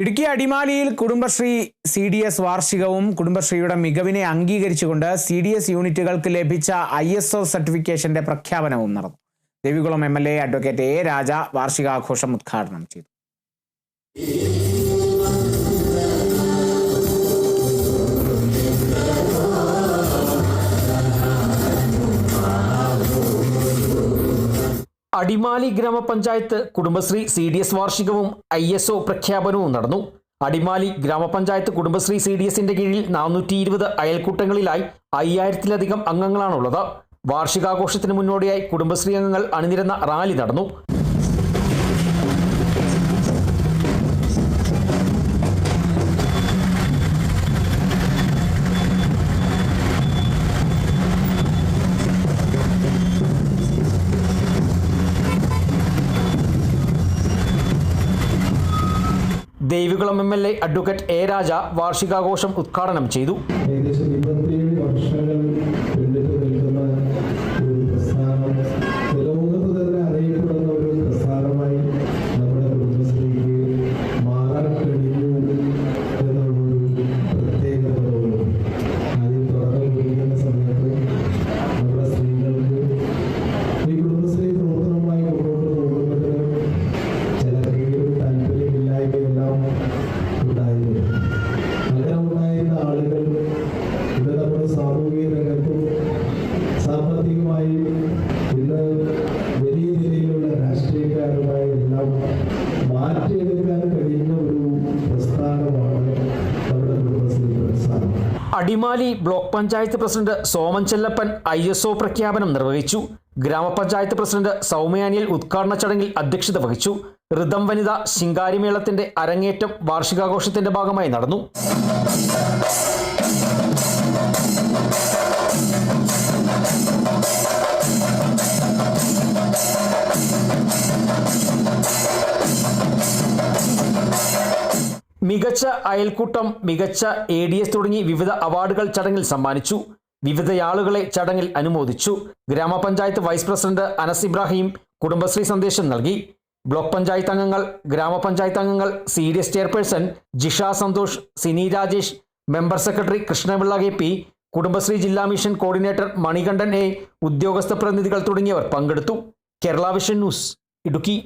ഇടുക്കി അടിമാലിയിൽ Kudumbashree C D S വാർഷികവും കുടുംബശ്രീയുടെ മികവിനെ അംഗീകരിച്ചുകൊണ്ട് സി ഡി എസ് യൂണിറ്റുകൾക്ക് ലഭിച്ച ഐ എസ് ഒ സർട്ടിഫിക്കേഷന്റെ പ്രഖ്യാപനവും നടന്നു. Devikulam M L A advocate A Raja വാർഷികാഘോഷം ഉദ്ഘാടനം ചെയ്തു. അടിമാലി ഗ്രാമപഞ്ചായത്ത് കുടുംബശ്രീ സി ഡി എസ് വാർഷികവും ഐ എസ് ഒ പ്രഖ്യാപനവും നടന്നു. അടിമാലി ഗ്രാമപഞ്ചായത്ത് കുടുംബശ്രീ സി ഡി എസിന്റെ കീഴിൽ നാനൂറ്റി ഇരുപത് അയൽക്കൂട്ടങ്ങളിലായി അയ്യായിരത്തിലധികം അംഗങ്ങളാണുള്ളത്. വാർഷികാഘോഷത്തിന് മുന്നോടിയായി കുടുംബശ്രീ അംഗങ്ങൾ അണിനിരന്ന റാലി നടന്നു. Devikulam M L A advocate A Raja വാർഷികാഘോഷം ഉദ്ഘാടനം ചെയ്തു. ഏകദേശം മാറ്റിയെടുക്കാൻ കഴിയുന്ന ഒരു പ്രസ്ഥാനമാണ് Adimali block panchayat president Soman Chellappan I S O പ്രഖ്യാപനം നിർവഹിച്ചു. ഗ്രാമപഞ്ചായത്ത് പ്രസിഡന്റ് സൗമ്യാനിയൽ ഉദ്ഘാടന ചടങ്ങിൽ അധ്യക്ഷത വഹിച്ചു. ഋതം വനിത ശിങ്കാരിമേളത്തിന്റെ അരങ്ങേറ്റം വാർഷികാഘോഷത്തിന്റെ ഭാഗമായി നടന്നു. മികച്ച അയൽക്കൂട്ടം മികച്ച എ ഡി എസ് തുടങ്ങി വിവിധ അവാർഡുകൾ ചടങ്ങിൽ സമ്മാനിച്ചു. വിവിധയാളുകളെ ചടങ്ങിൽ അനുമോദിച്ചു. ഗ്രാമപഞ്ചായത്ത് വൈസ് പ്രസിഡന്റ് അനസ് ഇബ്രാഹിം കുടുംബശ്രീ സന്ദേശം നൽകി. ബ്ലോക്ക് പഞ്ചായത്ത് അംഗങ്ങൾ ഗ്രാമപഞ്ചായത്ത് അംഗങ്ങൾ C D S chairperson Jisha Santhosh Sini Rajesh member secretary Krishnapillai K P Kudumbashree ജില്ലാ മിഷൻ കോർഡിനേറ്റർ മണികണ്ഠൻ എ ഉദ്യോഗസ്ഥ പ്രതിനിധികൾ തുടങ്ങിയവർ പങ്കെടുത്തു. Kerala Vision News Idukki.